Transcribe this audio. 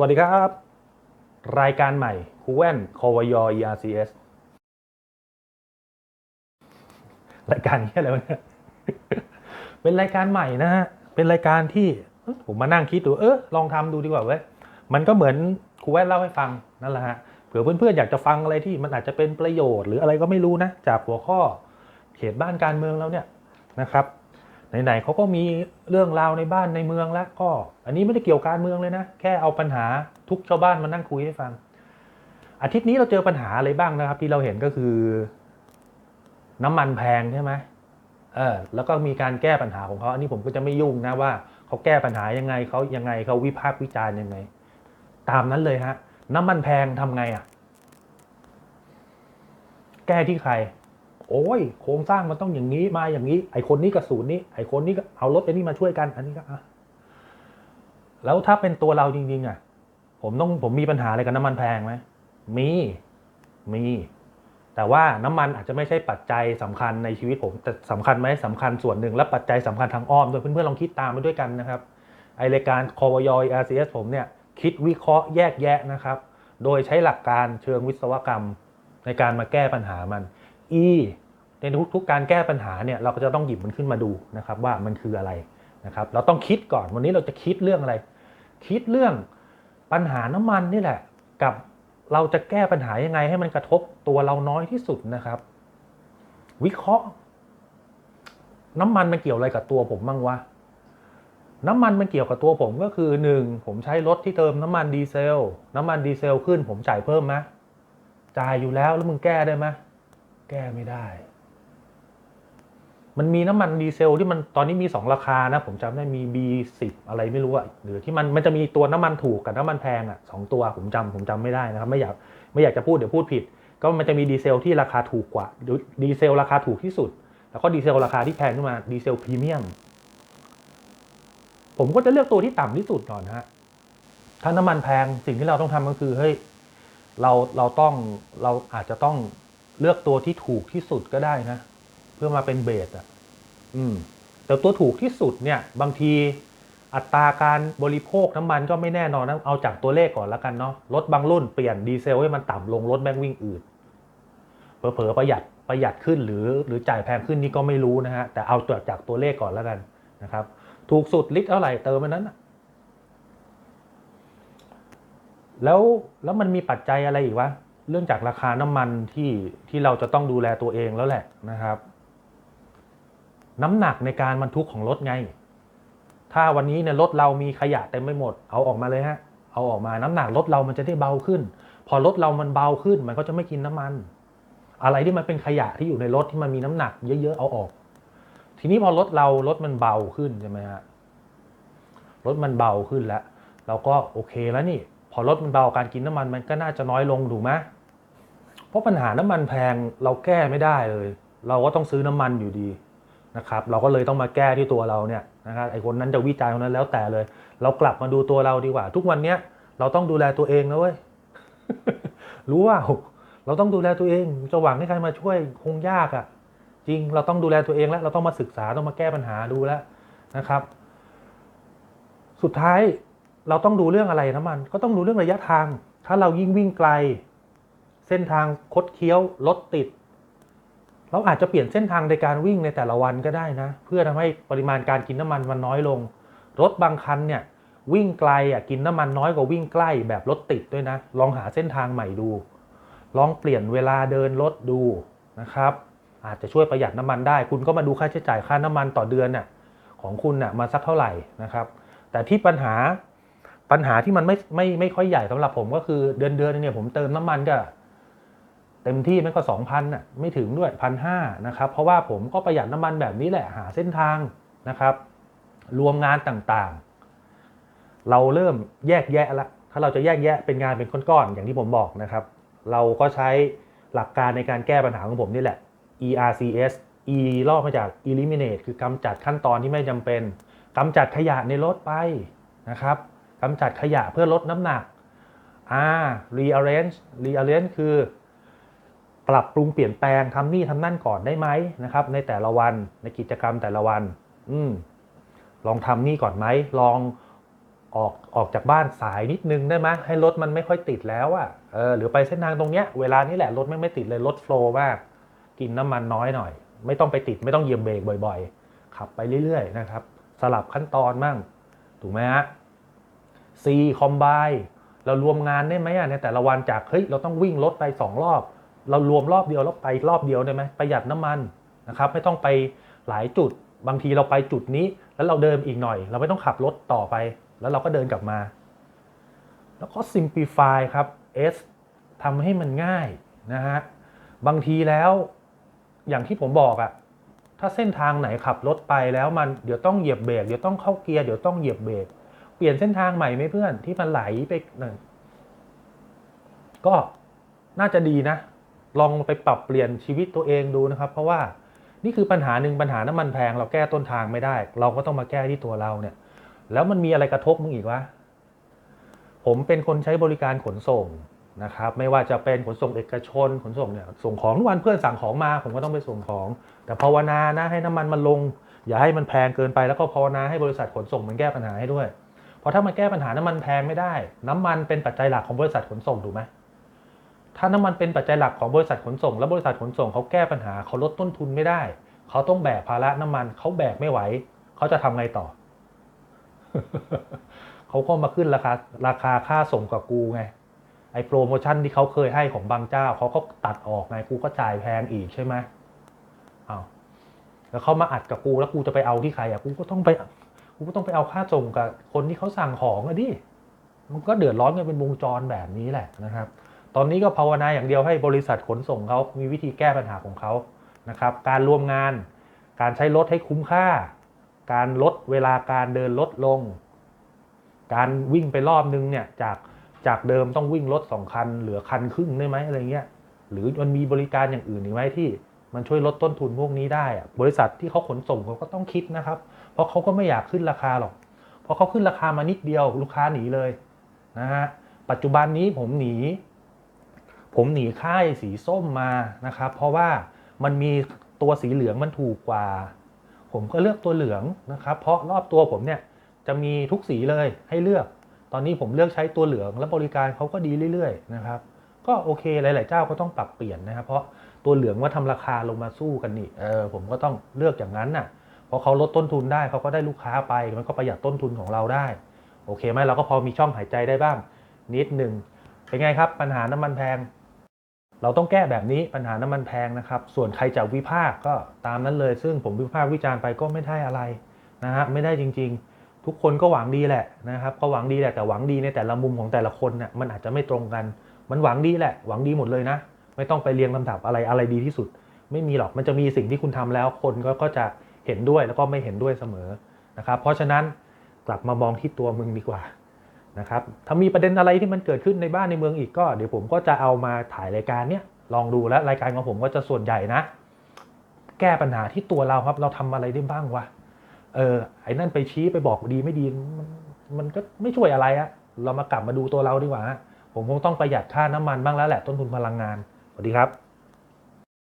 วัสดีครับ รายการใหม่คูแว่นคอวยอ ERCS รายการนี้อะไรวะเนี่ยเป็นรายการใหม่นะฮะ เป็นรายการที่ผมมานั่งคิดดู เออลองทำดูดีกว่าเว้ย มันก็เหมือนครูแว่นเล่าให้ฟังนั่นแหละฮะ เผื่อเพื่อนๆอยากจะฟังอะไรที่มันอาจจะเป็นประโยชน์หรืออะไรก็ไม่รู้นะ จากหัวข้อเขตบ้านการเมืองแล้วเนี่ยนะครับ ไหนๆเขาก็มีเรื่องราวในบ้านในเมืองแล้วก็ อันนี้ไม่ได้เกี่ยวการเมืองเลยนะ แค่เอาปัญหาทุกชาวบ้านมานั่งคุยให้ฟัง อาทิตย์นี้เราเจอปัญหาอะไรบ้างนะครับ ที่เราเห็นก็คือ น้ำมันแพงใช่ไหมเออแล้วก็มีการแก้ปัญหาของเขาอันนี้ผมก็จะไม่ยุ่งนะว่าเขาแก้ปัญหายังไงเขายังไงเขาวิพากษ์วิจารณ์ยังไง ตามนั้นเลยฮะ น้ำมันแพงทำไงอะ แก้ที่ใคร โอ้ยโครงสร้างมันต้องอย่างนี้มาอย่างนี้ ไอคนนี้กับศูนย์นี้ไอคนนี้ก็เอารถไอ้นี่มาช่วยกัน อันนี้ก็อะแล้วถ้าเป็นตัวเราจริงๆอะ ผมต้องผมมีปัญหาอะไรกับน้ำมันแพงไหมมีมี แต่ว่าน้ำมันอาจจะไม่ใช่ปัจจัยสำคัญในชีวิตผมแต่สำคัญไหมสำคัญส่วนหนึ่ง และปัจจัยสำคัญทางอ้อมด้วยเพื่อนๆลองคิดตามมาด้วยกันนะครับไอรายการคอวยอย RCS ผมเนี่ยคิดวิเคราะห์แยกแยะนะครับ โดยใช้หลักการเชิงวิศวกรรมในการมาแก้ปัญหามัน E ในทุกๆการแก้ปัญหาเนี่ยเราก็จะต้องหยิบมันขึ้นมาดูนะครับว่ามันคืออะไรนะครับเราต้องคิดก่อนวันนี้เราจะคิดเรื่องอะไร คิดเรื่องปัญหาน้ำมันนี่แหละ กับเราจะแก้ปัญหายังไงให้มันกระทบตัวเราน้อยที่สุดนะครับ วิเคราะห์ น้ำมันมันเกี่ยวอะไรกับตัวผมบ้างวะน้ำมันมันเกี่ยวกับตัวผมก็คือหนึ่งผมใช้รถที่เติมน้ำมันดีเซล น้ำมันดีเซลขึ้น ผมจ่ายเพิ่มไหมจ่ายอยู่แล้วแล้วมึงแก้ได้ไหมแก้ไม่ได้ มันมีน้ำมันดีเซลที่มันตอนนี้มีสองราคานะ ผมจำได้มี B10 อะไรไม่รู้อะหรือที่มันมันจะมีตัวน้ำมันถูกกับน้ำมันแพงอะสองตัวผมจำผมจำไม่ได้นะครับไม่อยากไม่อยากจะพูดเดี๋ยวพูดผิด ก็มันจะมีดีเซลที่ราคาถูกกว่าดีเซลราคาถูกที่สุด แล้วก็ดีเซลราคาที่แพงขึ้นมาดีเซลพรีเมียมผมก็จะเลือกตัวที่ต่ำที่สุดก่อนฮะถ้าน้ำมันแพงสิ่งที่เราต้องทำก็คือเฮ้ยเราเราต้องเราอาจจะต้องเลือกตัวที่ถูกที่สุดก็ได้นะ เพื่อมาเป็นเบสอะอืม แต่ตัวถูกที่สุดเนี่ย บางทีอัตราการบริโภคน้ำมันก็ไม่แน่นอนนะเอาจากตัวเลขก่อนแล้วกันเนาะรถบางรุ่นเปลี่ยนดีเซลให้มันต่ำลงรถแม่งวิ่งอืดเผลอๆประหยัดประหยัดขึ้นหรือหรือจ่ายแพงขึ้นนี่ก็ไม่รู้นะฮะ แต่เอาตัวจากตัวเลขก่อนแล้วกันนะครับ ถูกสุดลิตรเท่าไหร่เติมมันนั้นน่ะแล้วแล้วมันมีปัจจัยอะไรอีกวะเรื่องจากราคาน้ำมันที่ที่เราจะต้องดูแลตัวเองแล้วแหละนะครับ น้ำหนักในการบรรทุกของรถไง ถ้าวันนี้เนี่ยรถเรามีขยะเต็มไปหมด เอาออกมาเลยฮะ เอาออกมาน้ำหนักรถเรามันจะได้เบาขึ้น พอรถเรามันเบาขึ้นมันก็จะไม่กินน้ำมัน อะไรที่มันเป็นขยะที่อยู่ในรถที่มันมีน้ำหนักเยอะๆเอาออก ทีนี้พอรถเรารถมันเบาขึ้นใช่ไหมฮะ รถมันเบาขึ้นแล้ว เราก็โอเคแล้วนี่ พอรถมันเบาการกินน้ำมันมันก็น่าจะน้อยลงถูกไหมเพราะปัญหาน้ำมันแพงเราแก้ไม่ได้เลย เราก็ต้องซื้อน้ำมันอยู่ดี นะครับเราก็เลยต้องมาแก้ที่ตัวเราเนี่ยนะครับไอ้คนนั้นจะวิจัยคนนั้นแล้วแต่เลย เรากลับมาดูตัวเราดีกว่า ทุกวันเนี้ยเราต้องดูแลตัวเองนะเว้ยรู้ว่าเราต้องดูแลตัวเองจะหวังให้ใครมาช่วยคงยากอะ่ะ จริงเราต้องดูแลตัวเองแล้ว เราต้องมาศึกษาต้องมาแก้ปัญหาดูแล้วนะครับ สุดท้ายเราต้องดูเรื่องอะไรน้ำมัน ก็ต้องดูเรื่องระยะทาง ถ้าเรายิ่งวิ่งไกล เส้นทางคดเคี้ยวรถติด เราอาจจะเปลี่ยนเส้นทางในการวิ่งในแต่ละวันก็ได้นะ เพื่อทำให้ปริมาณการกินน้ำมันมันน้อยลง รถบางคันเนี่ยวิ่งไกลอะกินน้ำมันน้อยกว่าวิ่งใกล้แบบรถติดด้วยนะ ลองหาเส้นทางใหม่ดู ลองเปลี่ยนเวลาเดินรถดูนะครับ อาจจะช่วยประหยัดน้ำมันได้ คุณก็มาดูค่าใช้จ่ายค่าน้ำมันต่อเดือนน่ะของคุณน่ะมาสักเท่าไหร่นะครับ แต่ที่ปัญหาปัญหาที่มันไม่ไม่ไม่ค่อยใหญ่สำหรับผมก็คือเดือนเดือนเนี่ยผมเติมน้ำมันก็ เต็มที่มันก็สองพันน่ะไม่ถึงด้วยพันห้านะครับเพราะว่าผมก็ประหยัดน้ำมันแบบนี้แหละหาเส้นทางนะครับ รวมงานต่างๆ เราเริ่มแยกแยะละถ้าเราจะแยกแยะเป็นงานเป็นก้อนๆอย่างที่ผมบอกนะครับ เราก็ใช้หลักการในการแก้ปัญหาของผมนี่แหละ ERCS E ลอกมาจาก eliminate คือกำจัดขั้นตอนที่ไม่จำเป็นกำจัดขยะในรถไปนะครับกำจัดขยะเพื่อลดน้ำหนัก R rearrange rearrange คือ ปรับปรุงเปลี่ยนแปลงทำนี่ทำนั่นก่อนได้ไหมนะครับ ในแต่ละวันในกิจกรรมแต่ละวัน อืมลองทำนี่ก่อนไหมลองออกออกจากบ้านสายนิดนึงได้ไหมให้รถมันไม่ค่อยติดแล้วอะเออหรือไปเส้นทางตรงเนี้ยเวลานี้แหละรถไม่ไม่ติดเลยรถโฟล์มากกินน้ำมันน้อยหน่อย ไม่ต้องไปติดไม่ต้องเหยียบเบรกบ่อยๆ ขับไปเรื่อยๆนะครับ สลับขั้นตอนมั่งถูกไหมฮะ C คอมไบเรารวมงานได้ไหมอะในแต่ละวันจากเฮ้ยเราต้องวิ่งรถไปสองรอบ เรารวมรอบเดียวแล้วไปรอบเดียวได้ไหมประหยัดน้ำมันนะครับไม่ต้องไปหลายจุด บางทีเราไปจุดนี้ แล้วเราเดินอีกหน่อย เราไม่ต้องขับรถต่อไป แล้วเราก็เดินกลับมา แล้วก็ simplify ครับ S ทำให้มันง่ายนะฮะบางทีแล้วอย่างที่ผมบอกอะถ้าเส้นทางไหนขับรถไปแล้วมันเดี๋ยวต้องเหยียบเบรกเดี๋ยวต้องเข้าเกียร์เดี๋ยวต้องเหยียบเบรกเปลี่ยนเส้นทางใหม่ไหมเพื่อนที่มันไหลไปหนั่นก็น่าจะดีนะ ลองไปปรับเปลี่ยนชีวิตตัวเองดูนะครับ เพราะว่านี่คือปัญหาหนึ่งปัญหาน้ำมันแพง เราแก้ต้นทางไม่ได้ เราก็ต้องมาแก้ที่ตัวเราเนี่ย แล้วมันมีอะไรกระทบมึงอีกวะผมเป็นคนใช้บริการขนส่งนะครับไม่ว่าจะเป็นขนส่งเอกชนขนส่งเนี่ยส่งของทุกวันเพื่อนสั่งของมาผมก็ต้องไปส่งของ แต่ภาวนานะให้น้ำมันมันลง อย่าให้มันแพงเกินไปแล้วก็ภาวนาให้บริษัทขนส่งมันแก้ปัญหาให้ด้วย เพราะถ้ามันแก้ปัญหาน้ำมันแพงไม่ได้ น้ำมันเป็นปัจจัยหลักของบริษัทขนส่งถูกไหม ถ้าน้ำมันเป็นปัจจัยหลักของบริษัทขนส่ง แล้วบริษัทขนส่งเขาแก้ปัญหาเขาลดต้นทุนไม่ได้ เขาต้องแบกภาระน้ำมันเขาแบกไม่ไหว เขาจะทำไงต่อ เขาก็มาขึ้นราคาราคาค่าส่งกับกูไงไอ้โปรโมชั่นที่เขาเคยให้ของบางเจ้าเขาก็ตัดออกไงกูก็จ่ายแพงอีกใช่ไหมอ้าวแล้วเขามาอัดกับกูแล้วกูจะไปเอาที่ใครอะกูก็ต้องไปกูก็ต้องไปเอาค่าส่งกับคนที่เขาสั่งของอะดิมันก็เดือดร้อนกันเป็นวงจรแบบนี้แหละนะครับ ตอนนี้ก็ภาวนาอย่างเดียวให้บริษัทขนส่งเขามีวิธีแก้ปัญหาของเขานะครับ การรวมงาน การใช้รถให้คุ้มค่า การลดเวลาการเดินลดลง การวิ่งไปรอบนึงเนี่ยจากจากเดิมต้องวิ่งรถสองคัน เหลือคันครึ่งได้ไหมอะไรเงี้ย หรือมันมีบริการอย่างอื่นอีกไหมที่มันช่วยลดต้นทุนพวกนี้ได้ บริษัทที่เขาขนส่งเขาก็ต้องคิดนะครับ เพราะเขาก็ไม่อยากขึ้นราคาหรอก เพราะเขาขึ้นราคามานิดเดียวลูกค้าหนีเลยนะฮะ ปัจจุบันนี้ผมหนี ผมหนีค่ายสีส้มมานะครับ เพราะว่ามันมีตัวสีเหลืองมันถูกกว่า ผมก็เลือกตัวเหลืองนะครับ เพราะรอบตัวผมเนี่ยจะมีทุกสีเลยให้เลือก ตอนนี้ผมเลือกใช้ตัวเหลืองและบริการเขาก็ดีเรื่อยๆนะครับ ก็โอเคหลาย ๆ เจ้าก็ต้องปรับเปลี่ยนนะครับ เพราะตัวเหลืองว่าทำราคาลงมาสู้กันนี่เออผมก็ต้องเลือกอย่างนั้นน่ะเพราะเขาลดต้นทุนได้เขาก็ได้ลูกค้าไป มันก็ประหยัดต้นทุนของเราได้ โอเคไหมเราก็พอมีช่องหายใจได้บ้าง นิดหนึ่งเป็นไงครับ ปัญหาน้ำมันแพง เราต้องแก้แบบนี้ปัญหาน้ำมันแพงนะครับ ส่วนใครจะวิพากษ์ก็ตามนั้นเลย ซึ่งผมวิพากษ์วิจารณ์ไปก็ไม่ได้อะไรนะฮะไม่ได้จริง ๆ ทุกคนก็หวังดีแหละนะครับก็หวังดีแหละแต่หวังดีในแต่ละมุมของแต่ละคนเนี่ยมันอาจจะไม่ตรงกัน มันหวังดีแหละ หวังดีหมดเลยนะ ไม่ต้องไปเรียงลำดับอะไรอะไรดีที่สุด ไม่มีหรอกมันจะมีสิ่งที่คุณทำแล้วคนก็ก็จะเห็นด้วยแล้วก็ไม่เห็นด้วยเสมอนะครับเพราะฉะนั้นกลับมามองที่ตัวมึงดีกว่า นะครับถ้ามีประเด็นอะไรที่มันเกิดขึ้นในบ้านในเมืองอีกก็ เดี๋ยวผมก็จะเอามาถ่ายรายการเนี้ยลองดูแล้วรายการของผมก็จะส่วนใหญ่นะ แก้ปัญหาที่ตัวเราครับ เราทำอะไรได้บ้างวะเออไอ้นั่นไปชี้ไปบอกดีไม่ดีมันมันก็ไม่ช่วยอะไรอะเรามากลับมาดูตัวเราดีกว่า ผมคงต้องประหยัดค่าน้ำมันบ้างแล้วแหละต้นทุนพลังงานสวัสดีครับ